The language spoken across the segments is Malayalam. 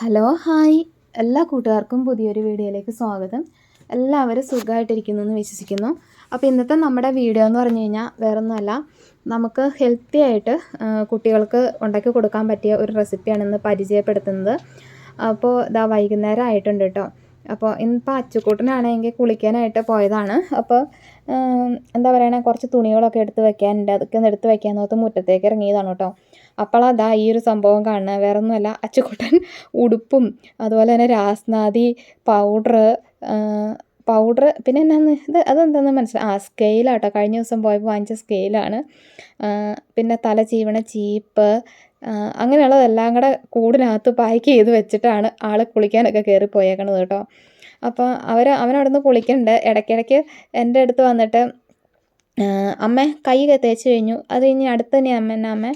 Hello hi. എല്ലാ കൂട്ടുകാർക്കും പുതിയൊരു വീഡിയോയിലേക്ക് സ്വാഗതം. എല്ലാവരും സുഖമായിട്ടിരിക്കുന്നു എന്ന് വിശ്വസിക്കുന്നു. അപ്പോൾ ഇന്നത്തെ നമ്മുടെ വീഡിയോ എന്ന് പറഞ്ഞു കഴിഞ്ഞാൽ വേറൊന്നുമല്ല. നമുക്ക് ഹെൽത്തി ആയിട്ട് കുട്ടികൾക്ക് ഉണ്ടാക്കി കൊടുക്കാൻ പറ്റിയ ഒരു റെസിപ്പിയാണ് ഇന്ന് പരിചയപ്പെടുത്തുന്നത്. അപ്പോൾ ഇതാ വൈകുന്നേരം ആയിട്ടുണ്ട് കേട്ടോ. അപ്പോൾ ഇന്നിപ്പോൾ അച്ചുക്കൂട്ടനാണെങ്കിൽ കുളിക്കാനായിട്ട് പോയതാണ്. അപ്പോൾ എന്താ പറയണേ കുറച്ച് തുണികളൊക്കെ എടുത്ത് വെക്കാനുണ്ട്. അതൊക്കെ ഒന്ന് എടുത്ത് വെക്കാൻ നോർത്ത് മുറ്റത്തേക്ക് ഇറങ്ങിയതാണ് കേട്ടോ. അപ്പോഴതാ ഈ ഒരു സംഭവം കാണുന്നത് വേറെ ഒന്നുമല്ല അച്ചുക്കുട്ടൻ ഉടുപ്പും അതുപോലെ തന്നെ രാസ്നാദി പൗഡർ പൗഡർ പിന്നെ എന്നാന്ന്? ഇത് അതെന്താന്ന് മനസ്സിലായി ആ സ്കെയിലാട്ടോ. കഴിഞ്ഞ ദിവസം പോയപ്പോൾ വാങ്ങിച്ച സ്കെയിലാണ്. പിന്നെ തല ചീവണ ചീപ്പ് അങ്ങനെയുള്ളതെല്ലാം കൂടെ കൂടിനകത്ത് പാക്ക് ചെയ്ത് വെച്ചിട്ടാണ് ആൾ കുളിക്കാനൊക്കെ കയറി പോയേക്കണത് കേട്ടോ. അപ്പോൾ അവർ അവനവിടെ നിന്ന് കുളിക്കുന്നുണ്ട് ഇടയ്ക്കിടയ്ക്ക് എന്റെ അടുത്ത് വന്നിട്ട് അമ്മ കൈ തേച്ച് കഴിഞ്ഞു. അത് കഴിഞ്ഞ് അടുത്ത് തന്നെ അമ്മ എന്നാ അമ്മ?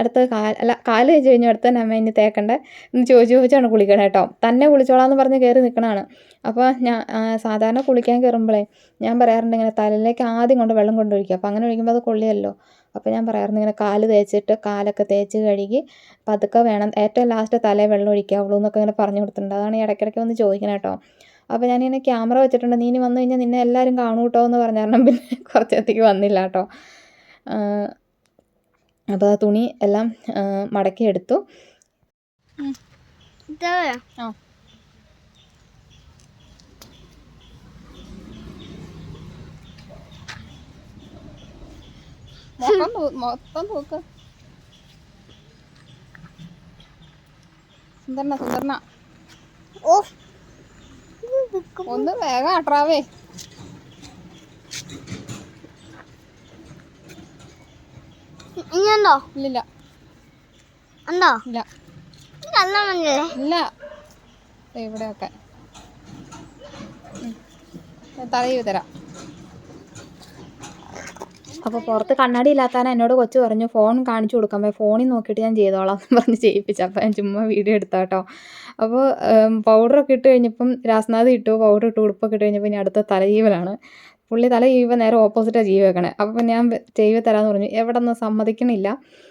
അടുത്ത കാല അല്ല കാൽ തേച്ച് കഴിഞ്ഞു അടുത്ത് തന്നെ അമ്മ ഇനി തേക്കണ്ടേ? എന്ന് ചോദിച്ചു ചോദിച്ചാണ് കുളിക്കണേ കേട്ടോ. തന്നെ കുളിച്ചോളാന്ന് പറഞ്ഞ് കയറി നിൽക്കണതാണ് അപ്പോൾ ഞാൻ സാധാരണ കുളിക്കാൻ കയറുമ്പോഴേ ഞാൻ പറയാറുണ്ട് ഇങ്ങനെ തലയിലേക്ക് ആദ്യം കൊണ്ട് വെള്ളം കൊണ്ടൊഴിക്കുക അപ്പോൾ അങ്ങനെ ഒഴിക്കുമ്പോൾ അത് കൊള്ളിയല്ലോ അപ്പോൾ ഞാൻ പറയാറുണ്ട് ഇങ്ങനെ കാൽ തേച്ചിട്ട് കാലൊക്കെ തേച്ച് കഴുകി പതുക്കെ വേണം. ഏറ്റവും ലാസ്റ്റ് തലയിൽ വെള്ളം ഒഴിക്കാവുള്ളൂ എന്നൊക്കെ ഇങ്ങനെ പറഞ്ഞു കൊടുത്തിട്ടുണ്ട്. അതാണ് ഇടയ്ക്കിടയ്ക്ക് വന്ന് ചോദിക്കണം കേട്ടോ. അപ്പോൾ ഞാനിങ്ങനെ ക്യാമറ വെച്ചിട്ടുണ്ട്. നീ ഇനി വന്നു കഴിഞ്ഞാൽ നിന്നെ എല്ലാവരും കാണും കേട്ടോ എന്ന് പറഞ്ഞ കാരണം പിന്നെ കുറച്ചത്തേക്ക് വന്നില്ല കേട്ടോ അപ്പോൾ ആ തുണി എല്ലാം മടക്കി എടുത്തു. ആ. മൊത്തം തൂക്ക് സുന്ദരന സുന്ദരന. ഓ. ഒന്ന് വേഗം അട്രാവേ ഇനിയുണ്ടോ ഇല്ല ഉണ്ടോ? ഇല്ല. ഇല്ല. ഇവിടെയൊക്കെ. തറയു തലയിൽ തരാം. അപ്പോൾ പുറത്ത് കണ്ണാടി ഇല്ലാത്താൻ എന്നോട് കൊച്ചു പറഞ്ഞു ഫോൺ കാണിച്ചു കൊടുക്കാൻ പോയി ഫോണിൽ നോക്കിയിട്ട് ഞാൻ ചെയ്തോളാം എന്ന് പറഞ്ഞ് ചെയ്യിപ്പിച്ചു. അപ്പോൾ ഞാൻ ചുമ്മാ വീഡിയോ എടുത്താ കേട്ടോ. അപ്പോൾ പൗഡറൊക്കെ ഇട്ട് കഴിഞ്ഞപ്പം രാസ്നാഥ് ഇട്ടു പൗഡർ ഇട്ട് ഉടുപ്പൊക്കെ ഇട്ട് കഴിഞ്ഞപ്പോൾ ഇനി അടുത്ത തലയീവലാണ് പുള്ളി തല ജീവ നേരെ ഓപ്പോസിറ്റാണ് ജീവി വെക്കണേ. അപ്പോൾ ഞാൻ ചെയ്വി തരാമെന്ന് പറഞ്ഞു. എവിടെ നിന്ന് സമ്മതിക്കണില്ല.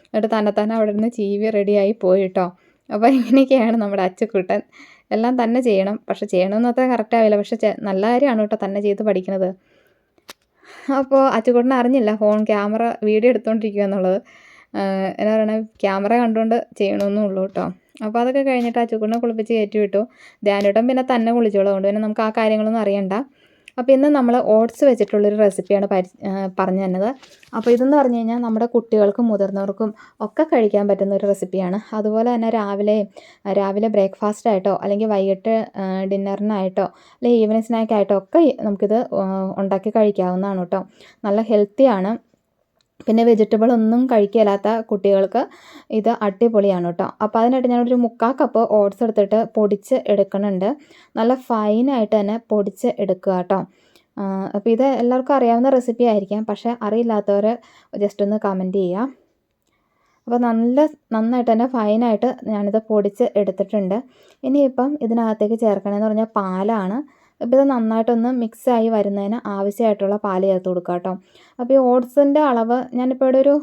എന്നിട്ട് തന്നെ തന്നെ അവിടെ നിന്ന് ചീവി റെഡിയായി പോയി കേട്ടോ. അപ്പോൾ ഇങ്ങനെയൊക്കെയാണ് നമ്മുടെ അച്ചക്കൂട്ടൻ. എല്ലാം തന്നെ ചെയ്യണം. പക്ഷെ ചെയ്യണമെന്ന് അത്ര കറക്റ്റ് ആവില്ല. പക്ഷെ നല്ല കാര്യമാണ് കേട്ടോ തന്നെ ചെയ്ത് പഠിക്കണത്. അപ്പോൾ അച്ചുക്കുട്ടൻ അറിഞ്ഞില്ല ഫോൺ ക്യാമറ വീഡിയോ എടുത്തുകൊണ്ടിരിക്കുക എന്നുള്ളത്. എന്നാ പറയണേ ക്യാമറ കണ്ടുകൊണ്ട് ചെയ്യണമെന്നേ ഉള്ളൂ കേട്ടോ. അപ്പോൾ അതൊക്കെ കഴിഞ്ഞിട്ട് അച്ചുകൂട്ടിനെ കുളിപ്പിച്ച് കയറ്റി വിട്ടു. ധ്യാനൂട്ടൻ പിന്നെ തന്നെ കുളിച്ചോളൂ. അതുകൊണ്ട് പിന്നെ നമുക്ക് ആ കാര്യങ്ങളൊന്നും അറിയണ്ട. അപ്പോൾ ഇന്ന് നമ്മൾ ഓട്സ് വെച്ചിട്ടുള്ളൊരു റെസിപ്പിയാണ് പരി പറഞ്ഞു തന്നത്. അപ്പോൾ ഇതെന്ന് പറഞ്ഞു കഴിഞ്ഞാൽ നമ്മുടെ കുട്ടികൾക്കും മുതിർന്നവർക്കും ഒക്കെ കഴിക്കാൻ പറ്റുന്ന ഒരു റെസിപ്പിയാണ് അതുപോലെ തന്നെ രാവിലെ രാവിലെ ബ്രേക്ക്ഫാസ്റ്റ് ആയിട്ടോ അല്ലെങ്കിൽ വൈകിട്ട് ഡിന്നറിനായിട്ടോ അല്ലെങ്കിൽ ഈവനിങ് സ്നാക്കായിട്ടോ ഒക്കെ നമുക്കിത് ഉണ്ടാക്കി കഴിക്കാവുന്നതാണ് കേട്ടോ. നല്ല ഹെൽത്തിയാണ് പിന്നെ വെജിറ്റബിൾ ഒന്നും കഴിക്കില്ലാത്ത കുട്ടികൾക്ക് ഇത് അടിപൊളിയാണ് കേട്ടോ. അപ്പോൾ അതിനായിട്ട് ഞാനൊരു മുക്കാൽ കപ്പ് ഓട്സ് എടുത്തിട്ട് പൊടിച്ച് എടുക്കുന്നുണ്ട്. നല്ല ഫൈനായിട്ട് തന്നെ പൊടിച്ച് എടുക്കുക കേട്ടോ. അപ്പോൾ ഇത് എല്ലാവർക്കും അറിയാവുന്ന റെസിപ്പി ആയിരിക്കാം. പക്ഷേ അറിയില്ലാത്തവർ ജസ്റ്റ് ഒന്ന് കമന്റ് ചെയ്യാം അപ്പോൾ നല്ല നന്നായിട്ട് തന്നെ ഫൈനായിട്ട് ഞാനിത് പൊടിച്ച് എടുത്തിട്ടുണ്ട്. ഇനിയിപ്പം ഇതിനകത്തേക്ക് ചേർക്കണമെന്ന് പറഞ്ഞാൽ പാലാണ്. അപ്പോൾ ഇത് നന്നായിട്ടൊന്ന് മിക്സായി വരുന്നതിന് ആവശ്യമായിട്ടുള്ള പാൽ ചേർത്ത് കൊടുക്കുക കേട്ടോ. അപ്പോൾ ഈ ഓട്സിന്റെ അളവ് ഞാനിപ്പോൾ ഇവിടെ ഒരു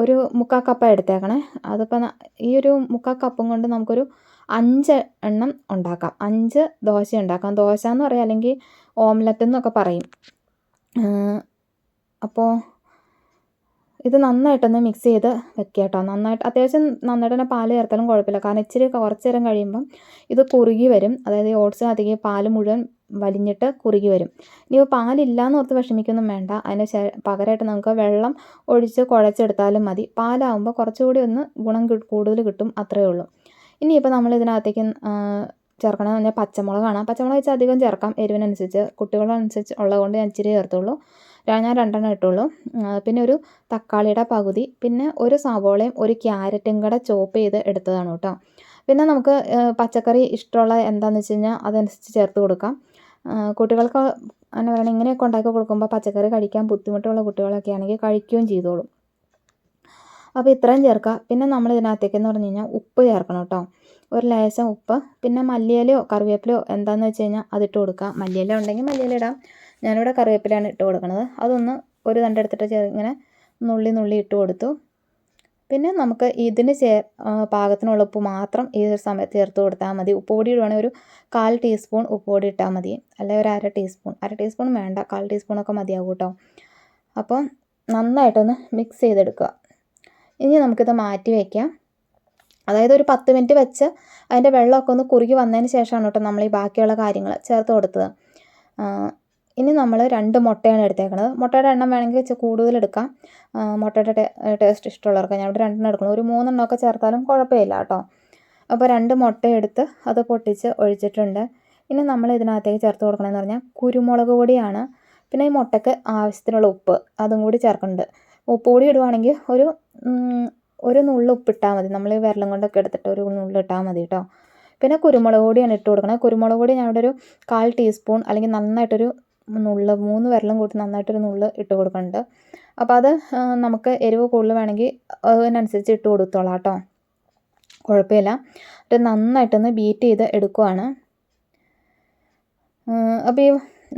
ഒരു മുക്കാൽ കപ്പാണ് എടുത്തേക്കണേ. അതിപ്പോൾ ഈ ഒരു മുക്കാൽ കപ്പും കൊണ്ട് നമുക്കൊരു അഞ്ച് എണ്ണം ഉണ്ടാക്കാം. അഞ്ച് ദോശ ഉണ്ടാക്കാം. ദോശ എന്ന് പറയാം അല്ലെങ്കിൽ ഓംലറ്റ് എന്നൊക്കെ പറയും. അപ്പോൾ ഇത് നന്നായിട്ടൊന്ന് മിക്സ് ചെയ്ത് വെക്കുക കേട്ടോ നന്നായിട്ട് അത്യാവശ്യം നന്നായിട്ട് തന്നെ പാൽ ചേർത്താലും കുഴപ്പമില്ല. കാരണം ഇച്ചിരി കുറച്ച് നേരം കഴിയുമ്പം ഇത് കുറുകി വരും. അതായത് ഈ ഓട്സിനകത്തേക്ക് പാൽ മുഴുവൻ വലിഞ്ഞിട്ട് കുറുകി വരും. ഇനിയിപ്പോൾ പാലില്ല എന്ന് ഓർത്ത് വിഷമിക്കൊന്നും വേണ്ട. അതിന് പകരമായിട്ട് നമുക്ക് വെള്ളം ഒഴിച്ച് കുഴച്ചെടുത്താലും മതി. പാലാവുമ്പോൾ കുറച്ചുകൂടി ഒന്ന് ഗുണം കൂടുതൽ കിട്ടും അത്രയേ ഉള്ളൂ. ഇനിയിപ്പോൾ നമ്മൾ ഇതിനകത്തേക്ക് ചേർക്കണമെന്ന് പറഞ്ഞാൽ പച്ചമുളകാണ്. പച്ചമുളക് വെച്ചാൽ അധികം ചേർക്കാം. എരിവിനനുസരിച്ച്. കുട്ടികളനുസരിച്ച് ഉള്ളതുകൊണ്ട് ഞാൻ ഇച്ചിരി ചേർത്തുള്ളൂ. ഞാൻ രണ്ടെണ്ണം ഇട്ടുള്ളൂ. പിന്നെ ഒരു തക്കാളിയുടെ പകുതി പിന്നെ ഒരു സവോളയും ഒരു ക്യാരറ്റും കൂടെ ചോപ്പ് ചെയ്ത് എടുത്തതാണ് കേട്ടോ. പിന്നെ നമുക്ക് പച്ചക്കറി ഇഷ്ടമുള്ള എന്താണെന്ന് വെച്ച് കഴിഞ്ഞാൽ അതനുസരിച്ച് ചേർത്ത് കൊടുക്കാം. കുട്ടികൾക്ക് എന്നാ പറയുക ഇങ്ങനെയൊക്കെ ഉണ്ടാക്കി കൊടുക്കുമ്പോൾ പച്ചക്കറി കഴിക്കാൻ ബുദ്ധിമുട്ടുള്ള കുട്ടികളൊക്കെ ആണെങ്കിൽ കഴിക്കുകയും ചെയ്തോളും. അപ്പോൾ ഇത്രയും ചേർക്കുക പിന്നെ നമ്മൾ ഇതിനകത്തേക്ക് എന്ന് പറഞ്ഞു കഴിഞ്ഞാൽ ഉപ്പ് ചേർക്കണം കേട്ടോ. ഒരു ലേശം ഉപ്പ് പിന്നെ മല്ലിയിലയോ കറിവേപ്പിലയോ എന്താണെന്ന് വെച്ച് കഴിഞ്ഞാൽ അതിട്ട് കൊടുക്കുക മല്ലിയില ഉണ്ടെങ്കിൽ മല്ലിയില ഇടാം. ഞാനിവിടെ കറിവേപ്പിലയാണ് ഇട്ട് കൊടുക്കുന്നത് അതൊന്ന് ഒരു തണ്ടെടുത്തിട്ട് ചേർ ഇങ്ങനെ നുള്ളി നുള്ളി ഇട്ട് കൊടുത്തു. പിന്നെ നമുക്ക് ഇതിന് ചേ പാകത്തിനുള്ള ഉപ്പ് മാത്രം ഈ ഒരു സമയത്ത് ചേർത്ത് കൊടുത്താൽ മതി. ഉപ്പ് പൊടി ഇടുവാണെങ്കിൽ ഒരു കാൽ ടീസ്പൂൺ ഉപ്പ് പൊടി ഇട്ടാൽ മതി. അല്ലെങ്കിൽ ഒരു അര ടീസ്പൂൺ. അര ടീസ്പൂൺ വേണ്ട. കാൽ ടീസ്പൂണൊക്കെ മതിയാകും കേട്ടോ. അപ്പോൾ നന്നായിട്ടൊന്ന് മിക്സ് ചെയ്തെടുക്കുക. ഇനി നമുക്കിത് മാറ്റി വയ്ക്കാം അതായത് ഒരു പത്ത് മിനിറ്റ് വെച്ച് അതിന്റെ വെള്ളമൊക്കെ ഒന്ന് കുറുകി വന്നതിന് ശേഷമാണ് കേട്ടോ നമ്മൾ ഈ ബാക്കിയുള്ള കാര്യങ്ങൾ ചേർത്ത് കൊടുത്തത്. ഇനി നമ്മൾ രണ്ട് മുട്ടയാണ് എടുത്തേക്കുന്നത് മുട്ടയുടെ എണ്ണം വേണമെങ്കിൽ ഇച്ചിരി ആ, മുട്ടയുടെ ടേസ്റ്റ് ഇഷ്ടമുള്ളവർക്ക് ഞാൻ ഇവിടെ രണ്ടെണ്ണം എടുക്കണം ഒരു മൂന്നെണ്ണമൊക്കെ ചേർത്താലും കുഴപ്പമില്ല കേട്ടോ. അപ്പോൾ രണ്ട് മുട്ട എടുത്ത് അത് പൊട്ടിച്ച് ഒഴിച്ചിട്ടുണ്ട്. ഇനി നമ്മൾ ഇതിനകത്തേക്ക് ചേർത്ത് കൊടുക്കണമെന്ന് പറഞ്ഞാൽ കുരുമുളക് പൊടിയാണ്. പിന്നെ ഈ മുട്ടയ്ക്ക് ആവശ്യത്തിനുള്ള ഉപ്പ് അതും കൂടി ചേർക്കുന്നുണ്ട്. ഉപ്പ് കൂടി ഇടുവാണെങ്കിൽ ഒരു ഒരു നുള്ള് ഉപ്പിട്ടാൽ മതി. നമ്മൾ ഈ വിരലും കൊണ്ടൊക്കെ എടുത്തിട്ട് ഒരു നുള്ളു ഇട്ടാൽ മതി കേട്ടോ. പിന്നെ കുരുമുളക് പൊടിയാണ് ഇട്ട് കൊടുക്കണത്. കുരുമുളക് പൊടി ഞാനിവിടെ ഒരു കാൽ ടീസ്പൂൺ അല്ലെങ്കിൽ നന്നായിട്ടൊരു നുള്ള് മൂന്ന് വിരലും കൂട്ടി നന്നായിട്ടൊരു നുള്ള് ഇട്ട് കൊടുക്കുന്നുണ്ട് അപ്പോൾ അത് നമുക്ക് എരിവ് കൂടുതൽ വേണമെങ്കിൽ അതിനനുസരിച്ച് ഇട്ട് കൊടുത്തോളാം കേട്ടോ കുഴപ്പമില്ല. ഇത് നന്നായിട്ടൊന്ന് ബീറ്റ് ചെയ്ത് എടുക്കുവാണ്. അപ്പോൾ ഈ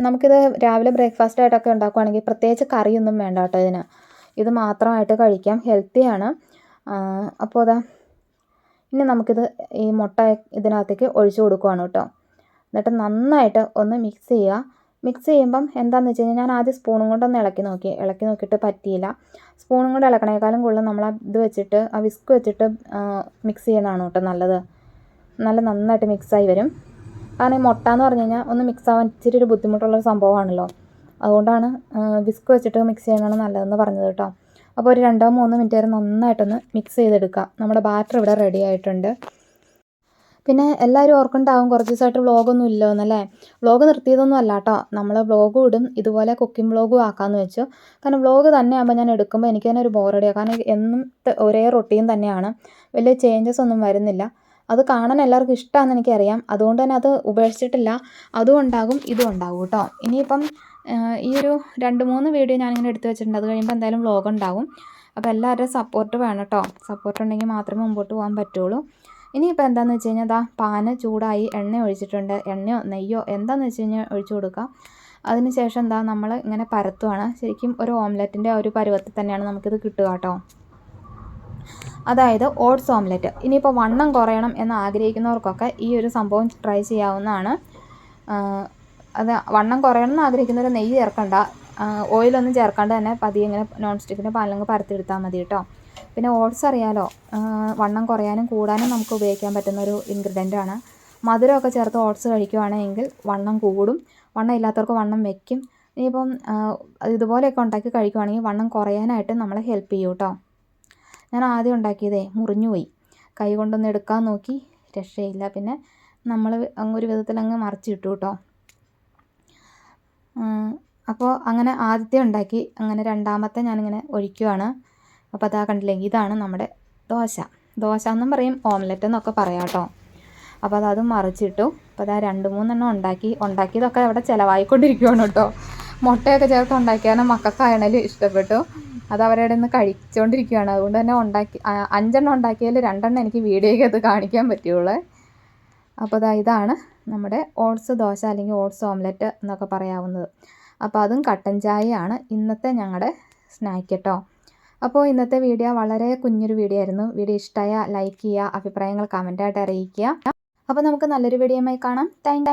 നമുക്കിത് രാവിലെ ബ്രേക്ക്ഫാസ്റ്റ് ആയിട്ടൊക്കെ ഉണ്ടാക്കുവാണെങ്കിൽ പ്രത്യേകിച്ച് കറിയൊന്നും വേണ്ട കേട്ടോ ഇതിന്. ഇത് മാത്രമായിട്ട് കഴിക്കാം. ഹെൽത്തിയാണ് അപ്പോൾ അതാ ഇനി നമുക്കിത് ഈ മുട്ട ഇതിനകത്തേക്ക് ഒഴിച്ചു കൊടുക്കുവാണ് കേട്ടോ. എന്നിട്ട് നന്നായിട്ട് ഒന്ന് മിക്സ് ചെയ്യുക. മിക്സ് ചെയ്യുമ്പം എന്താണെന്ന് വെച്ച് കഴിഞ്ഞാൽ ഞാൻ ആദ്യം സ്പൂണും കൊണ്ടൊന്ന് ഇളക്കി നോക്കി. ഇളക്കി നോക്കിയിട്ട് പറ്റിയില്ല. സ്പൂണും കൊണ്ട് ഇളക്കണേക്കാളും കൂടുതൽ നമ്മൾ ഇത് വെച്ചിട്ട് ആ വിസ്ക് വെച്ചിട്ട് മിക്സ് ചെയ്യണതാണ് കേട്ടോ നല്ലത്. നല്ല നന്നായിട്ട് മിക്സായി വരും. കാരണം മുട്ട എന്ന് പറഞ്ഞു കഴിഞ്ഞാൽ ഒന്ന് മിക്സ് ആവാൻ ഇച്ചിരി ഒരു ബുദ്ധിമുട്ടുള്ളൊരു സംഭവമാണല്ലോ. അതുകൊണ്ടാണ് വിസ്ക് വെച്ചിട്ട് മിക്സ് ചെയ്യുന്നതാണ് നല്ലതെന്ന് പറഞ്ഞത് കേട്ടോ. അപ്പോൾ ഒരു രണ്ടോ മൂന്നോ മിനിറ്റ് വരെ നന്നായിട്ടൊന്ന് മിക്സ് ചെയ്തെടുക്കുക. നമ്മുടെ ബാറ്റർ ഇവിടെ റെഡി ആയിട്ടുണ്ട്. പിന്നെ എല്ലാവരും ഓർക്കുന്നുണ്ടാവും കുറച്ച് ദിവസമായിട്ട് വ്ളോഗൊന്നും ഇല്ലോ എന്നല്ലേ വ്ളോഗ് നിർത്തിയതൊന്നും അല്ല കേട്ടോ നമ്മൾ വ്ളോഗും ഇടും. ഇതുപോലെ കുക്കിംഗ് വ്ളോഗും ആക്കാമെന്ന് വെച്ചു. കാരണം വ്ളോഗ് തന്നെ ആകുമ്പോൾ ഞാൻ എടുക്കുമ്പോൾ എനിക്ക് തന്നെ ഒരു ബോറടിയാണ് കാരണം എന്നും ഒരേ റൊട്ടീൻ തന്നെയാണ്. വലിയ ചേഞ്ചസ് ഒന്നും വരുന്നില്ല. അത് കാണാൻ എല്ലാവർക്കും ഇഷ്ടമാണെന്ന് എനിക്കറിയാം. അതുകൊണ്ട് തന്നെ അത് ഉപേക്ഷിച്ചിട്ടില്ല. അതും ഉണ്ടാകും ഇതും ഉണ്ടാകും കേട്ടോ ഇനിയിപ്പം ഈ ഒരു രണ്ട് മൂന്ന് വീഡിയോ ഞാനിങ്ങനെ എടുത്തു വെച്ചിട്ടുണ്ട്. അത് കഴിയുമ്പോൾ എന്തായാലും വ്ളോഗ് ഉണ്ടാകും അപ്പോൾ എല്ലാവരുടെയും സപ്പോർട്ട് വേണം കേട്ടോ സപ്പോർട്ട് ഉണ്ടെങ്കിൽ മാത്രമേ മുമ്പോട്ട് പോകാൻ പറ്റുള്ളൂ. ഇനിയിപ്പോൾ എന്താണെന്ന് വെച്ച് കഴിഞ്ഞാൽ ദാ പാന് ചൂടായി എണ്ണ ഒഴിച്ചിട്ടുണ്ട്. എണ്ണയോ നെയ്യോ എന്താണെന്ന് വെച്ച് കഴിഞ്ഞാൽ ഒഴിച്ചു കൊടുക്കുക അതിനുശേഷം എന്താ നമ്മൾ ഇങ്ങനെ പരത്തുവാണ്. ശരിക്കും ഒരു ഓംലെറ്റിന്റെ ഒരു പരുവത്തിൽ തന്നെയാണ് നമുക്കിത് കിട്ടുക കേട്ടോ. അതായത് ഓട്സ് ഓംലെറ്റ്. ഇനിയിപ്പോൾ വണ്ണം കുറയണം എന്ന് ആഗ്രഹിക്കുന്നവർക്കൊക്കെ ഈ ഒരു സംഭവം ട്രൈ ചെയ്യാവുന്നതാണ്. അത് വണ്ണം കുറയണം എന്ന് ആഗ്രഹിക്കുന്നവർ നെയ്യ് ചേർക്കണ്ട. ഓയിലൊന്നും ചേർക്കാണ്ട് തന്നെ പതിയെ ഇങ്ങനെ നോൺ സ്റ്റിക്കിന്റെ പാനിലങ്ങ് പരത്തിയെടുത്താൽ മതി കേട്ടോ. പിന്നെ ഓട്സ് അറിയാലോ വണ്ണം കുറയാനും കൂടാനും നമുക്ക് ഉപയോഗിക്കാൻ പറ്റുന്ന ഒരു ഇൻഗ്രീഡിയന്റ് ആണ്. മധുരമൊക്കെ ചേർത്ത് ഓട്സ് കഴിക്കുവാണെങ്കിൽ വണ്ണം കൂടും വണ്ണം ഇല്ലാത്തവർക്ക് വണ്ണം വെക്കും. ഇനിയിപ്പം ഇതുപോലെയൊക്കെ ഉണ്ടാക്കി കഴിക്കുവാണെങ്കിൽ വണ്ണം കുറയാനായിട്ട് നമ്മളെ ഹെൽപ്പ് ചെയ്യും കേട്ടോ ഞാൻ ആദ്യം ഉണ്ടാക്കിയതേ മുറിഞ്ഞുപോയി കൈ കൊണ്ടൊന്ന് എടുക്കാൻ നോക്കി രക്ഷയില്ല. പിന്നെ നമ്മൾ ഒരു വിധത്തിൽ അങ്ങ് മറിച്ചിട്ടു കേട്ടോ അപ്പോൾ അങ്ങനെ ആദ്യത്തെ ഉണ്ടാക്കി അങ്ങനെ രണ്ടാമത്തെ ഞാനിങ്ങനെ ഒഴിക്കുവാണ്. അപ്പോൾ അതാ കണ്ടില്ലേ ഇതാണ് നമ്മുടെ ദോശ. ദോശ എന്നും പറയും ഓംലെറ്റ് എന്നൊക്കെ പറയാം കേട്ടോ. അപ്പോൾ അത് അതും മറിച്ചിട്ടു. അപ്പോൾ അതാ രണ്ട് മൂന്നെണ്ണം ഉണ്ടാക്കി. ഉണ്ടാക്കിയതൊക്കെ അവിടെ ചിലവായിക്കൊണ്ടിരിക്കുകയാണ് കേട്ടോ. മുട്ടയൊക്കെ ചേർത്ത് ഉണ്ടാക്കിയാലും മക്കൾക്കായാലും ഇഷ്ടപ്പെട്ടു. അത് അവരുടെ നിന്ന് കഴിച്ചുകൊണ്ടിരിക്കുകയാണ് അതുകൊണ്ട് തന്നെ ഉണ്ടാക്കി അഞ്ചെണ്ണം ഉണ്ടാക്കിയതിൽ രണ്ടെണ്ണം എനിക്ക് വീഡിയോയ്ക്ക് അത് കാണിക്കാൻ പറ്റുള്ളൂ. അപ്പോൾ അതാ ഇതാണ് നമ്മുടെ ഓട്സ് ദോശ അല്ലെങ്കിൽ ഓട്സ് ഓംലെറ്റ് എന്നൊക്കെ പറയാവുന്നത്. അപ്പോൾ അതും കട്ടൻ ചായയാണ് ഇന്നത്തെ ഞങ്ങളുടെ സ്നാക്ക് കേട്ടോ. അപ്പോൾ ഇന്നത്തെ വീഡിയോ വളരെ കുഞ്ഞൊരു വീഡിയോ ആയിരുന്നു. വീഡിയോ ഇഷ്ടമായ ലൈക്ക് ചെയ്യുക അഭിപ്രായങ്ങൾ കമന്റായിട്ട് അറിയിക്കുക. അപ്പോൾ നമുക്ക് നല്ലൊരു വീഡിയോയുമായി കാണാം. താങ്ക്